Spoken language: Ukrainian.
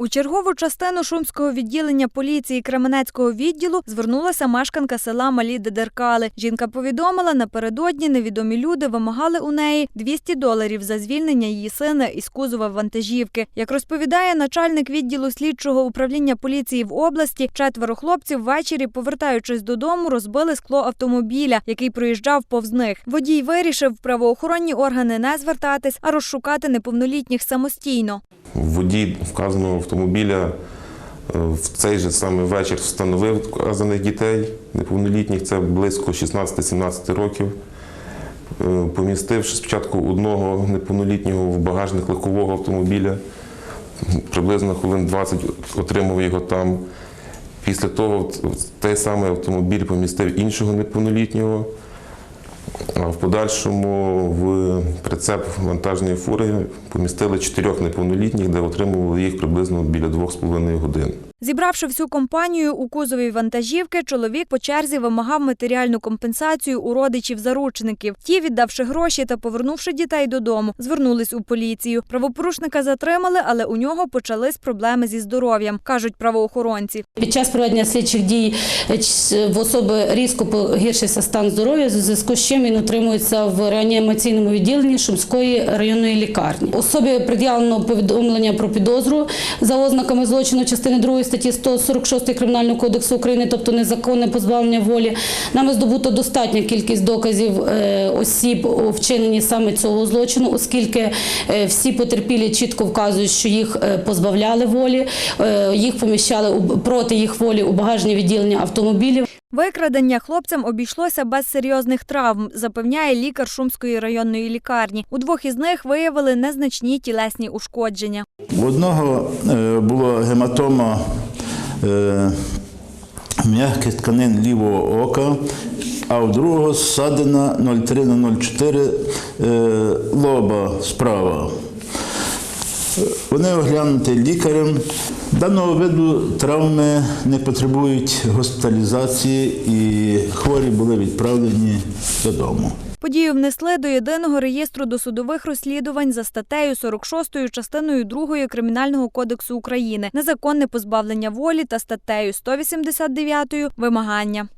У чергову частину шумського відділення поліції Кременецького відділу звернулася мешканка села Малі Дедеркали. Жінка повідомила, напередодні невідомі люди вимагали у неї 200 доларів за звільнення її сина із кузова вантажівки. Як розповідає начальник відділу слідчого управління поліції в області, четверо хлопців ввечері, повертаючись додому, розбили скло автомобіля, який проїжджав повз них. Водій вирішив в правоохоронні органи не звертатись, а розшукати неповнолітніх самостійно. Водій вказаного автомобіля е, в цей же самий вечір встановив вказаних дітей неповнолітніх, це близько 16-17 років. Е, Помістивши спочатку одного неповнолітнього в багажник легкового автомобіля, приблизно хвилин 20 отримав його там. Після того в той самий автомобіль помістив іншого неповнолітнього, в подальшому в прицеп вантажної фури помістили чотирьох неповнолітніх, де отримували їх приблизно біля 2,5 годин. Зібравши всю компанію у кузові вантажівки, чоловік по черзі вимагав матеріальну компенсацію у родичів заручників. Ті, віддавши гроші та повернувши дітей додому, звернулись у поліцію. Правопорушника затримали, але у нього почались проблеми зі здоров'ям, кажуть правоохоронці. Під час проведення слідчих дій е, в особи різко погіршився стан здоров'я, в зв'язку з чим він утримується в реанімаційному відділенні Шумської районної лікарні. Особі пред'явлено повідомлення про підозру за ознаками злочину частини 2 статті 146 Кримінального кодексу України, тобто незаконне позбавлення волі. Нами здобуто достатня кількість доказів е, осіб у вчиненні саме цього злочину, оскільки е, всі потерпілі чітко вказують, що їх е, позбавляли волі, їх поміщали проти їх волі у багажні відділення автомобілів. Викрадення хлопцям обійшлося без серйозних травм, запевняє лікар Шумської районної лікарні. У двох із них виявили незначні тілесні ушкодження. У одного е, була гематома е, м'яких тканин лівого ока, а у другого ссадина 03 на 04 е, лоба справа. Вони оглянуті лікарем. Даного виду травми не потребують госпіталізації і хворі були відправлені додому. Подію внесли до єдиного реєстру досудових розслідувань за статтею 46 частиною 2 Кримінального кодексу України незаконне позбавлення волі та статтею 189 вимагання.